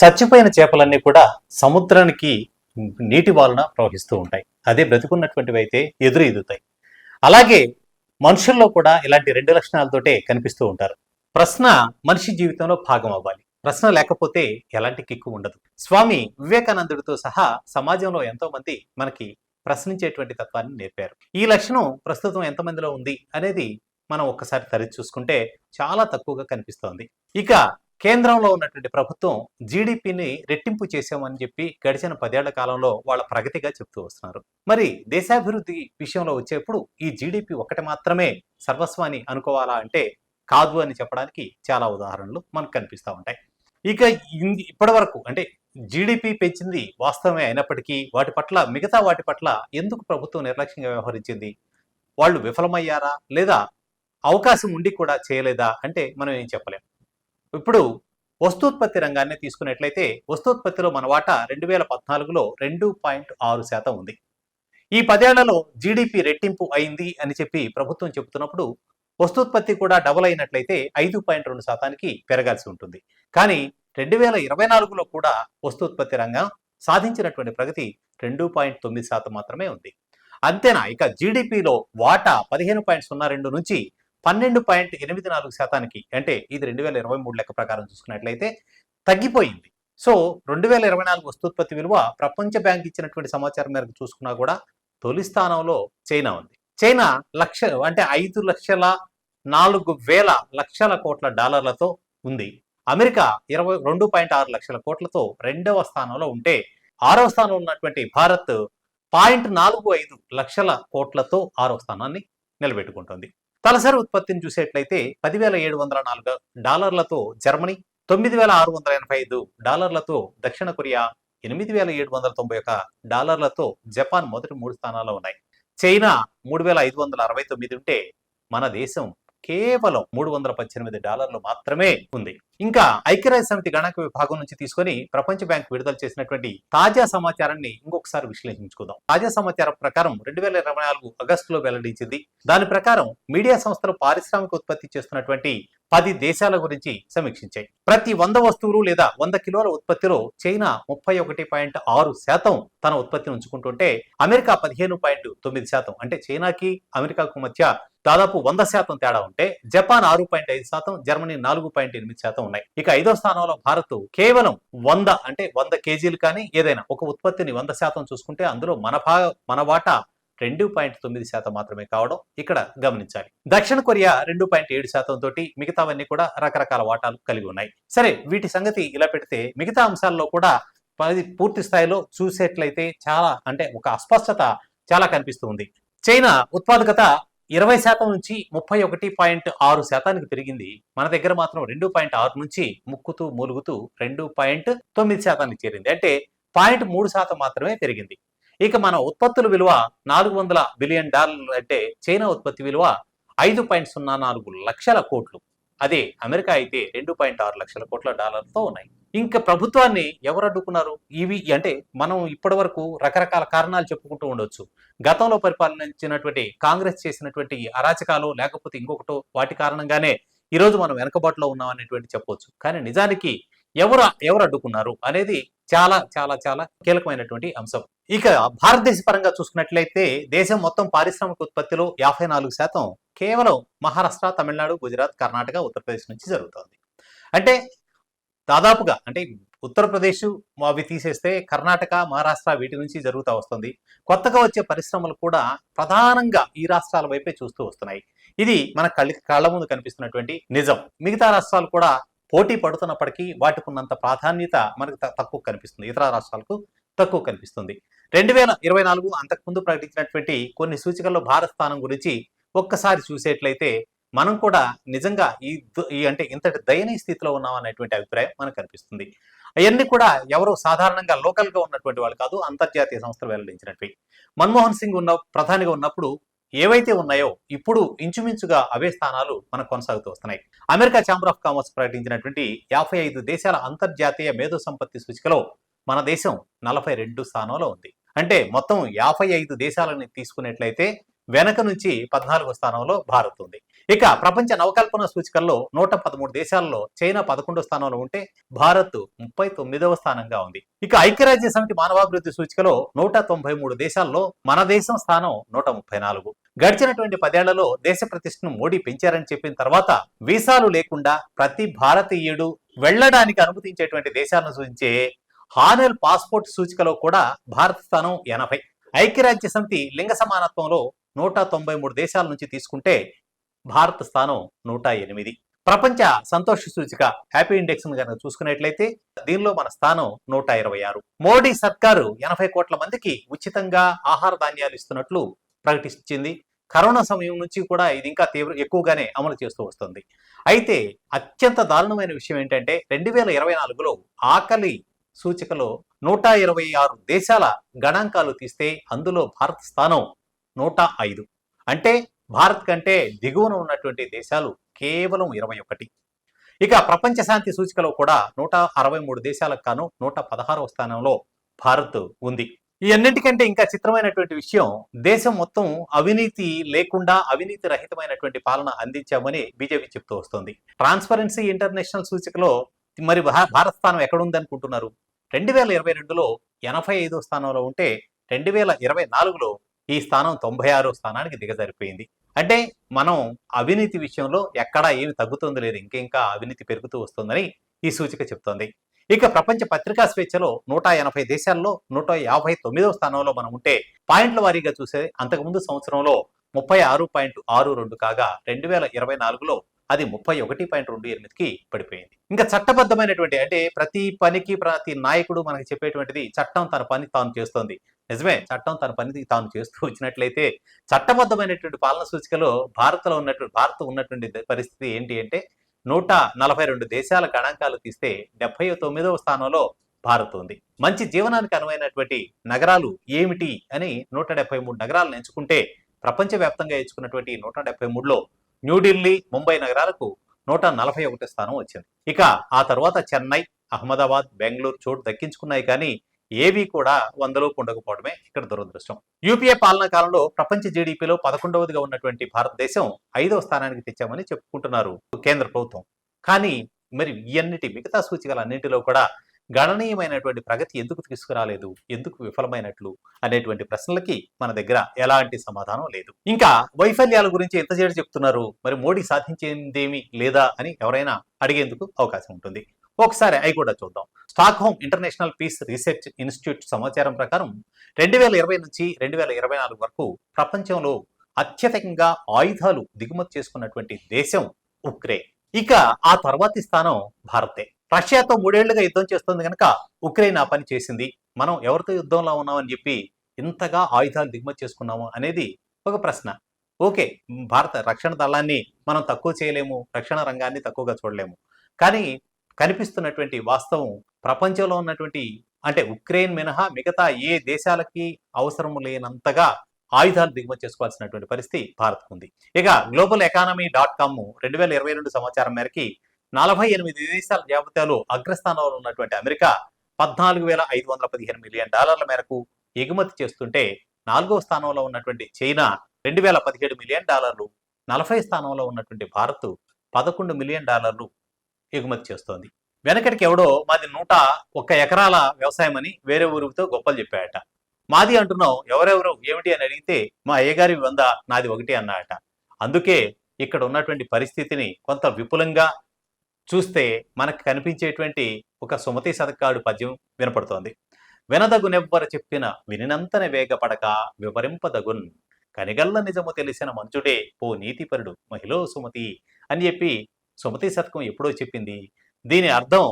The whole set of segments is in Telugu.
చచ్చిపోయిన చేపలన్నీ కూడా సముద్రానికి నీటి వాలున ప్రవహిస్తూ ఉంటాయి. అదే బ్రతికున్నటువంటివి అయితే ఎదురు ఎదుగుతాయి. అలాగే మనుషుల్లో కూడా ఇలాంటి రెండు లక్షణాలతోటే కనిపిస్తూ ఉంటారు. ప్రశ్న మనిషి జీవితంలో భాగం అవ్వాలి. ప్రశ్న లేకపోతే ఎలాంటి కిక్కు ఉండదు. స్వామి వివేకానందుడితో సహా సమాజంలో ఎంతో మంది మనకి ప్రశ్నించేటువంటి తత్వాన్ని నేర్పారు. ఈ లక్షణం ప్రస్తుతం ఎంతమందిలో ఉంది అనేది మనం ఒక్కసారి తరచి చూసుకుంటే చాలా తక్కువగా కనిపిస్తోంది. ఇక కేంద్రంలో ఉన్నటువంటి ప్రభుత్వం జీడిపిని రెట్టింపు చేశామని చెప్పి గడిచిన పదేళ్ళ కాలంలో వాళ్ళ ప్రగతిగా చెప్తూ వస్తున్నారు. మరి దేశాభివృద్ధి విషయంలో వచ్చేప్పుడు ఈ జీడిపి ఒకటి మాత్రమే సర్వస్వాన్ని అనుకోవాలా అంటే కాదు అని చెప్పడానికి చాలా ఉదాహరణలు మనకు కనిపిస్తూ ఉంటాయి. ఇక ఇప్పటి వరకు అంటే జీడిపి పెంచింది వాస్తవమే అయినప్పటికీ వాటి పట్ల మిగతా వాటి పట్ల ఎందుకు ప్రభుత్వం నిర్లక్ష్యంగా వ్యవహరించింది? వాళ్ళు విఫలమయ్యారా? లేదా అవకాశం ఉండి కూడా చేయలేదా? అంటే మనం ఏం చెప్పలేం. ఇప్పుడు వస్తూత్పత్తి రంగాన్ని తీసుకున్నట్లయితే వస్తూత్పత్తిలో మన వాటా రెండు వేల పద్నాలుగులో రెండు పాయింట్ ఆరు శాతం ఉంది. ఈ పదేళ్ళలో జీడిపి రెట్టింపు అయింది అని చెప్పి ప్రభుత్వం చెబుతున్నప్పుడు వస్తూత్పత్తి కూడా డబుల్ అయినట్లయితే ఐదు పాయింట్ రెండు శాతానికి పెరగాల్సి ఉంటుంది. కానీ రెండు వేల ఇరవై నాలుగులో కూడా వస్తూత్పత్తి రంగం సాధించినటువంటి ప్రగతి రెండు పాయింట్ తొమ్మిది శాతం మాత్రమే ఉంది. అంతేనా? ఇక జీడిపిలో వాటా పదిహేను పాయింట్ సున్నా రెండు నుంచి పన్నెండు పాయింట్ ఎనిమిది నాలుగు శాతానికి అంటే ఇది రెండు వేల ఇరవై మూడు లెక్క ప్రకారం చూసుకున్నట్లయితే తగ్గిపోయింది. సో రెండు వేల ఇరవై నాలుగు వస్తుత్పత్తి విలువ ప్రపంచ బ్యాంక్ ఇచ్చినటువంటి సమాచారం మేరకు చూసుకున్నా కూడా తొలి స్థానంలో చైనా ఉంది. చైనా లక్ష అంటే ఐదు లక్షల నాలుగు వేల లక్షల కోట్ల డాలర్లతో ఉంది. అమెరికా ఇరవై రెండు పాయింట్ ఆరు లక్షల కోట్లతో రెండవ స్థానంలో ఉంటే ఆరవ స్థానంలో ఉన్నటువంటి భారత్ పాయింట్ నాలుగు ఐదు లక్షల కోట్లతో ఆరవ స్థానాన్ని నిలబెట్టుకుంటుంది. తలసరి ఉత్పత్తిని చూసేట్లయితే పదివేల ఏడు వందల నాలుగు డాలర్లతో జర్మనీ తొమ్మిది వేల ఆరు వందల ఎనభై ఐదు డాలర్లతో దక్షిణ కొరియా ఎనిమిది వేల ఏడు వందల తొంభై ఒక డాలర్లతో జపాన్ మొదటి మూడు స్థానాల్లో ఉన్నాయి. చైనా మూడు వేల ఐదు వందల అరవై తొమ్మిది ఉంటే మన దేశం కేవలం మూడు వందల పద్దెనిమిది డాలర్లు మాత్రమే ఉంది. ఇంకా ఐక్యరాజ్య సమితి గణాంక విభాగం నుంచి తీసుకొని ప్రపంచ బ్యాంక్ విడుదల చేసినటువంటి తాజా సమాచారాన్ని ఇంకొకసారి విశ్లేషించుకుందాం. తాజా సమాచారం ప్రకారం రెండు వేల ఇరవై నాలుగు ఆగస్టులో వెల్లడించింది. దాని ప్రకారం మీడియా సంస్థలు పారిశ్రామిక ఉత్పత్తి చేస్తున్నటువంటి పది దేశాల గురించి సమీక్షించాయి. ప్రతి వంద వస్తువులు లేదా వంద కిలోల ఉత్పత్తిలో చైనా ముప్పై ఒకటి పాయింట్ ఆరు శాతం తన ఉత్పత్తిని ఉంచుకుంటుంటే అమెరికా పదిహేను పాయింట్ తొమ్మిది శాతం అంటే చైనాకి అమెరికాకు మధ్య దాదాపు వంద శాతం తేడా ఉంటే జపాన్ ఆరు పాయింట్ ఐదు శాతం జర్మనీ నాలుగు పాయింట్ ఎనిమిది శాతం ఉన్నాయి. ఇక ఐదో స్థానంలో భారత్ కేవలం వంద అంటే వంద కేజీలు కానీ ఏదైనా ఒక ఉత్పత్తిని వంద శాతం చూసుకుంటే అందులో మన భాగ మన వాటా రెండు పాయింట్ తొమ్మిది శాతం మాత్రమే కావడం ఇక్కడ గమనించాలి. దక్షిణ కొరియా రెండు పాయింట్ ఏడు శాతం తోటి మిగతావన్నీ కూడా రకరకాల వాటాలు కలిగి ఉన్నాయి. సరే వీటి సంగతి ఇలా పెడితే మిగతా అంశాల్లో కూడా పది పూర్తి స్థాయిలో చూసేట్లయితే చాలా అంటే ఒక అస్పష్టత చాలా కనిపిస్తుంది చైనా ఉత్పాదకత ఇరవై శాతం నుంచి ముప్పై ఒకటి పాయింట్ ఆరు శాతానికి పెరిగింది. మన దగ్గర మాత్రం రెండు పాయింట్ ఆరు నుంచి ముక్కుతూ మూలుగుతూ రెండు పాయింట్ తొమ్మిది శాతానికి చేరింది. అంటే పాయింట్ మూడు శాతం మాత్రమే పెరిగింది. ఇక మన ఉత్పత్తుల విలువ నాలుగు వందల బిలియన్ డాలర్లు అంటే చైనా ఉత్పత్తి విలువ ఐదు పాయింట్ సున్నా నాలుగు లక్షల కోట్లు. అదే అమెరికా అయితే రెండు పాయింట్ ఆరు లక్షల కోట్ల డాలర్లతో ఉన్నాయి. ఇంకా ప్రభుత్వాన్ని ఎవరు అడ్డుకున్నారు? ఇవి అంటే మనం ఇప్పటి వరకు రకరకాల కారణాలు చెప్పుకుంటూ ఉండొచ్చు. గతంలో పరిపాలించినటువంటి కాంగ్రెస్ చేసినటువంటి అరాచకాలు లేకపోతే ఇంకొకటో వాటి కారణంగానే ఈ రోజు మనం వెనకబాటులో ఉన్నాం అనేటువంటి చెప్పవచ్చు కానీ నిజానికి ఎవరు ఎవరు అడ్డుకున్నారు అనేది చాలా చాలా చాలా కీలకమైనటువంటి అంశం. ఇక భారతదేశ పరంగా చూసుకున్నట్లయితే దేశం మొత్తం పారిశ్రామిక ఉత్పత్తిలో యాభై నాలుగు శాతం కేవలం మహారాష్ట్ర తమిళనాడు గుజరాత్ కర్ణాటక ఉత్తరప్రదేశ్ నుంచి జరుగుతోంది. అంటే దాదాపుగా అంటే ఉత్తరప్రదేశ్ అవి తీసేస్తే కర్ణాటక మహారాష్ట్ర వీటి నుంచి జరుగుతూ వస్తుంది. కొత్తగా వచ్చే పరిశ్రమలు కూడా ప్రధానంగా ఈ రాష్ట్రాల వైపే చూస్తూ వస్తున్నాయి. ఇది మన కళ్ళ కళ్ళ ముందు కనిపిస్తున్నటువంటి నిజం. మిగతా రాష్ట్రాలు కూడా పోటీ పడుతున్నప్పటికీ వాటికి ఉన్నంత ప్రాధాన్యత మనకు త- తక్కువ కనిపిస్తుంది. ఇతర రాష్ట్రాలకు తక్కువ కనిపిస్తుంది. రెండు వేల ఇరవై నాలుగు అంతకుముందు ప్రకటించినటువంటి కొన్ని సూచికల్లో భారత స్థానం గురించి ఒక్కసారి చూసేట్లయితే మనం కూడా నిజంగా ఈ ఈ అంటే ఇంతటి దయనీయ స్థితిలో ఉన్నాం అనేటువంటి అభిప్రాయం మనకు కనిపిస్తుంది. అవన్నీ కూడా ఎవరో సాధారణంగా లోకల్గా ఉన్నటువంటి వాళ్ళు కాదు అంతర్జాతీయ సంస్థలు వెల్లడించినటువంటి మన్మోహన్ సింగ్ ఉన్న ప్రధానిగా ఉన్నప్పుడు ఏవైతే ఉన్నాయో ఇప్పుడు ఇంచుమించుగా అవే స్థానాలు మనకు కొనసాగుతూ వస్తున్నాయి. అమెరికా ఛాంబర్ ఆఫ్ కామర్స్ ప్రకటించినటువంటి యాభై ఐదు దేశాల అంతర్జాతీయ మేధో సంపత్తి సూచికలో మన దేశం నలభై రెండు స్థానంలో ఉంది. అంటే మొత్తం యాభై ఐదు దేశాలని తీసుకున్నట్లయితే వెనక నుంచి పద్నాలుగో స్థానంలో భారత్ ఉంది. ఇక ప్రపంచ నవకల్పన సూచికల్లో నూట పదమూడు దేశాల్లో చైనా పదకొండో స్థానంలో ఉంటే భారత్ ముప్పై తొమ్మిదవ స్థానంగా ఉంది. ఇక ఐక్యరాజ్య సమితి మానవాభివృద్ధి సూచికలో నూట తొంభై మూడు దేశాల్లో మన దేశం స్థానం నూట ముప్పై నాలుగు. గడిచినటువంటి పదేళ్ళలో దేశ ప్రతిష్టను మోడీ పెంచారని చెప్పిన తర్వాత వీసాలు లేకుండా ప్రతి భారతీయుడు వెళ్ళడానికి అనుమతించేటువంటి దేశాలను సూచించే హానెల్ పాస్పోర్ట్ సూచికలో కూడా భారత స్థానం ఎనభై. ఐక్యరాజ్య సమితి లింగ సమానత్వంలో నూట తొంభై మూడు దేశాల నుంచి తీసుకుంటే భారత స్థానం నూట ఎనిమిది. ప్రపంచ సంతోష సూచిక హ్యాపీ ఇండెక్స్ కనుక చూసుకున్నట్లయితే దీనిలో మన స్థానం నూట ఇరవై ఆరు. మోడీ సర్కారు ఎనభై కోట్ల మందికి ఉచితంగా ఆహార ధాన్యాలు ఇస్తున్నట్లు ప్రకటించింది. కరోనా సమయం నుంచి కూడా ఇది ఇంకా తీవ్ర ఎక్కువగానే అమలు చేస్తూ వస్తుంది. అయితే అత్యంత దారుణమైన విషయం ఏంటంటే రెండు వేల ఇరవై నాలుగులో ఆకలి సూచికలో నూట ఇరవై ఆరు దేశాల గణాంకాలు తీస్తే అందులో భారత స్థానం నూట ఐదు అంటే భారత్ కంటే దిగువన ఉన్నటువంటి దేశాలు కేవలం ఇరవై ఒకటి ఇక ప్రపంచ శాంతి సూచికలో కూడా నూట అరవై మూడు దేశాలకు కాను నూట పదహారవ స్థానంలో భారత్ ఉంది. ఈ అన్నింటికంటే ఇంకా చిత్రమైనటువంటి విషయం దేశం మొత్తం అవినీతి లేకుండా అవినీతి రహితమైనటువంటి పాలన అందించామని బీజేపీ చెప్తూ వస్తుంది. ట్రాన్స్పరెన్సీ ఇంటర్నేషనల్ సూచికలో మరి భారత స్థానం ఎక్కడుంది అనుకుంటున్నారు? రెండు వేల ఇరవై రెండులో ఎనభై ఐదో స్థానంలో ఉంటే రెండు వేల ఇరవై నాలుగులో ఈ స్థానం తొంభై ఆరో స్థానానికి దిగజారిపోయింది. అంటే మనం అవినీతి విషయంలో ఎక్కడా ఏమి తగ్గుతుంది లేదు. ఇంకింకా అవినీతి పెరుగుతూ వస్తుందని ఈ సూచిక చెప్తోంది. ఇక ప్రపంచ పత్రికా స్వేచ్ఛలో నూట ఎనభై దేశాల్లో నూట యాభై తొమ్మిదవ స్థానంలో మనం ఉంటే పాయింట్ల వారీగా చూసే అంతకుముందు సంవత్సరంలో ముప్పై ఆరు పాయింట్ ఆరు రెండు కాగా రెండు వేల ఇరవై నాలుగులో అది ముప్పై ఒకటి పాయింట్ రెండు ఎనిమిదికి పడిపోయింది. ఇంకా చట్టబద్ధమైనటువంటి అంటే ప్రతి పనికి ప్రతి నాయకుడు మనకి చెప్పేటువంటిది చట్టం తన పని తాను చేస్తోంది. నిజమే చట్టం తన పని తాను చేస్తూ వచ్చినట్లయితే చట్టబద్ధమైనటువంటి పాలన సూచికలో భారత్లో ఉన్నటువంటి భారత్ ఉన్నటువంటి పరిస్థితి ఏంటి అంటే నూట నలభై రెండు దేశాల గణాంకాలు తీస్తే డెబ్బై తొమ్మిదవ స్థానంలో భారత్ ఉంది. మంచి జీవనానికి అనువైనటువంటి నగరాలు ఏమిటి అని నూట డెబ్బై మూడు నగరాలను ఎంచుకుంటే ప్రపంచవ్యాప్తంగా ఎంచుకున్నటువంటి నూట డెబ్బై మూడులో న్యూఢిల్లీ ముంబై నగరాలకు నూట నలభై ఒకటి స్థానం వచ్చింది. ఇక ఆ తర్వాత చెన్నై అహ్మదాబాద్ బెంగళూరు చోటు దక్కించుకున్నాయి కానీ ఏవి కూడా వందలో ఉండకపోవడమే ఇక్కడ దురదృష్టం. యూపీఏ పాలనా కాలంలో ప్రపంచ జీడిపిలో పదకొండవదిగా ఉన్నటువంటి భారతదేశం ఐదవ స్థానానికి తెచ్చామని చెప్పుకుంటున్నారు కేంద్ర ప్రభుత్వం. కానీ మరి ఇవన్నిటి మిగతా సూచికలన్నింటిలో కూడా గణనీయమైనటువంటి ప్రగతి ఎందుకు తీసుకురాలేదు? ఎందుకు విఫలమైనట్లు? అనేటువంటి ప్రశ్నలకి మన దగ్గర ఎలాంటి సమాధానం లేదు. ఇంకా వైఫల్యాల గురించి ఎంత చెప్తున్నారు? మరి మోడీ సాధించిందేమి లేదా అని ఎవరైనా అడిగేందుకు అవకాశం ఉంటుంది. ఒకసారి అవి కూడా చూద్దాం. Stockholm international peace research institute సమాచారం ప్రకారం రెండు వేల ఇరవై నుంచి రెండు వేల ఇరవై నాలుగు వరకు ప్రపంచంలో అత్యధికంగా ఆయుధాలు దిగుమతి చేసుకున్నటువంటి దేశం ఉక్రెయిన్. ఇక ఆ తర్వాతి స్థానం భారతే. రష్యాతో మూడేళ్ళుగా యుద్ధం చేస్తుంది కనుక ఉక్రెయిన్ ఆ పని చేసింది. మనం ఎవరితో యుద్ధంలో ఉన్నామని చెప్పి ఇంతగా ఆయుధాలు దిగుమతి చేసుకున్నాము అనేది ఒక ప్రశ్న. ఓకే భారత రక్షణ దళాన్ని మనం తక్కువ చేయలేము రక్షణ రంగాన్ని తక్కువగా చూడలేము. కానీ కనిపిస్తున్నటువంటి వాస్తవం ప్రపంచంలో ఉన్నటువంటి అంటే ఉక్రెయిన్ మినహా మిగతా ఏ దేశాలకి అవసరం లేనంతగా ఆయుధాలు దిగుమతి చేసుకోవాల్సినటువంటి పరిస్థితి భారత్ ఉంది. ఇక గ్లోబల్ ఎకానమీ డాట్ కామ్ రెండు వేల ఇరవై రెండు సమాచారం మేరకి నలభై ఎనిమిది దేశాల జాబితాలో అగ్రస్థానంలో ఉన్నటువంటి అమెరికా పద్నాలుగు వేల ఐదు వందల పదిహేను మిలియన్ డాలర్ల మేరకు ఎగుమతి చేస్తుంటే నాలుగో స్థానంలో ఉన్నటువంటి చైనా రెండు వేల పదిహేడు మిలియన్ డాలర్లు నలభై స్థానంలో ఉన్నటువంటి భారత్ పదకొండు మిలియన్ డాలర్లు ఎగుమతి చేస్తోంది. వెనకటికి ఎవడో మాది నూట ఒక్క ఎకరాల వ్యవసాయం అని వేరే ఊరితో గొప్పలు చెప్పాయట. మాది అంటున్నావు ఎవరెవరు ఏమిటి అని అడిగితే మా అయ్యగారి వంద నాది ఒకటి అన్నాయట. అందుకే ఇక్కడ ఉన్నటువంటి పరిస్థితిని కొంత విపులంగా చూస్తే మనకు కనిపించేటువంటి ఒక సుమతి సదకాడు పద్యం వినపడుతోంది. వినదగునెవ్వరు చెప్పిన వినినంతన వేగపడక వివరింపదగున్ కనిగల్ల నిజము తెలిసిన మంచుడే ఓ నీతిపరుడు మహిళ సుమతి అని చెప్పి సుమతి శతకం ఎప్పుడో చెప్పింది. దీని అర్థం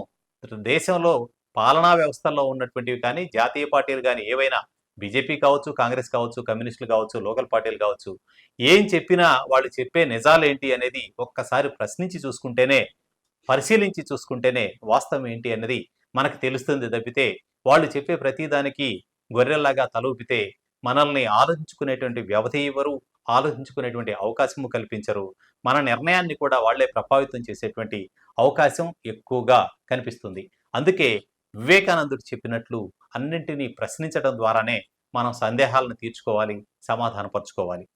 దేశంలో పాలనా వ్యవస్థల్లో ఉన్నటువంటివి కానీ జాతీయ పార్టీలు కానీ ఏవైనా బీజేపీ కావచ్చు కాంగ్రెస్ కావచ్చు కమ్యూనిస్టులు కావచ్చు లోకల్ పార్టీలు కావచ్చు ఏం చెప్పినా వాళ్ళు చెప్పే నిజాలేంటి అనేది ఒక్కసారి ప్రశ్నించి చూసుకుంటేనే పరిశీలించి చూసుకుంటేనే వాస్తవం ఏంటి అన్నది మనకు తెలుస్తుంది తప్పితే వాళ్ళు చెప్పే ప్రతిదానికి గొర్రెల్లాగా తలూపితే మనల్ని ఆలోచించుకునేటువంటి వ్యవధి ఇవ్వరు ఆలోచించుకునేటువంటి అవకాశము కల్పించరు. మన నిర్ణయాన్ని కూడా వాళ్ళే ప్రభావితం చేసేటువంటి అవకాశం ఎక్కువగా కనిపిస్తుంది. అందుకే వివేకానందుడు చెప్పినట్లు అన్నింటినీ ప్రశ్నించడం ద్వారానే మనం సందేహాలను తీర్చుకోవాలి సమాధానపరచుకోవాలి.